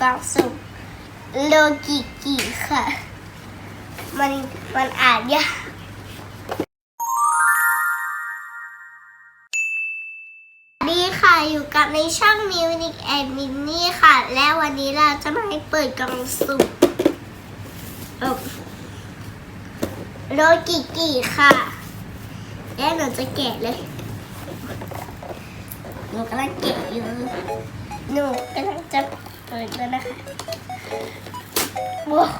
กล่องสุ่มโลกิกิค่ะ มันมันอ่านยากดีค่ะอยู่กับในช่องมิวนิกแอนมินนี่ค่ะ และวันนี้เราจะมาให้เปิดกล่องสุ่มโลกิกิค่ะและหนูจะแกะเลย หนูกำลังแกะอยู่ หนูกำลังจะ เปิดแล้วนะคะว้าว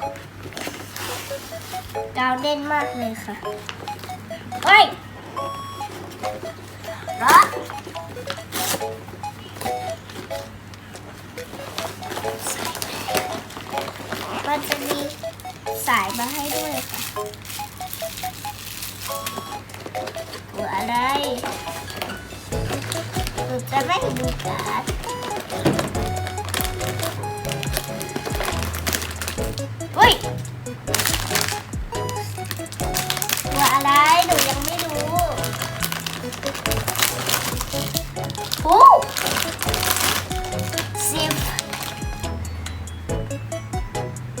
กาวเด่นมากเลยค่ะเฮ้ยรอมันจะมีสายมาให้ด้วยค่ะหัวอะไรหนูจะไม่ดูการ์ด โอ้สิบ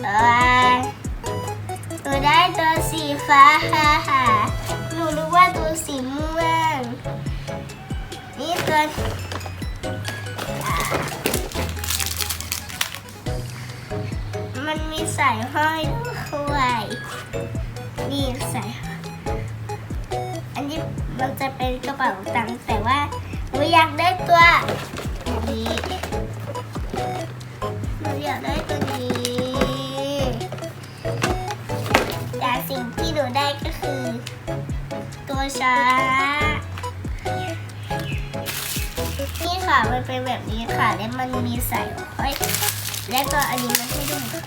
เอ้ได้ตัวสีฟ้าฮ่าฮ่าหนูรู้ว่าตัวสีม่วงนี่ตัวมันมีสายห้อยด้วยนี่สาย เป็นกระเป๋าตังค์แต่ว่าหนูอยากได้ตัวนี้หนูอยากได้ตัวนี้แต่สิ่งที่หนูได้ก็คือ ตัวช้านี่ค่ะมันเป็นแบบนี้ค่ะ และมันมีสายห้อยและก็อันนี้มันให้ด้วยค่ะ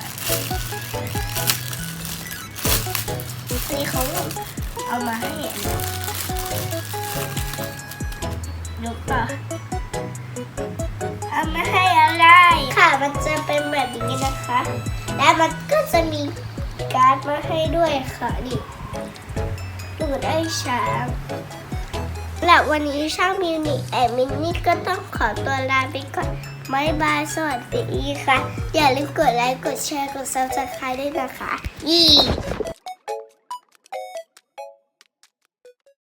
นี่เขาเอามาให้ ดูก่อนเอามาให้อะไรค่ะมันจะเป็นแบบนี้นะคะ และมันก็จะมีการ์ดมาให้ด้วยค่ะนี่ดูได้ช้างและวันนี้ช่างมิวนิแอนมินนี่ก็ต้องขอตัวลาไปก่อนบายบายสวัสดีค่ะ อย่าลืมกดไลค์ กดแชร์ กดซับสไครต์ด้วยนะคะ ยี่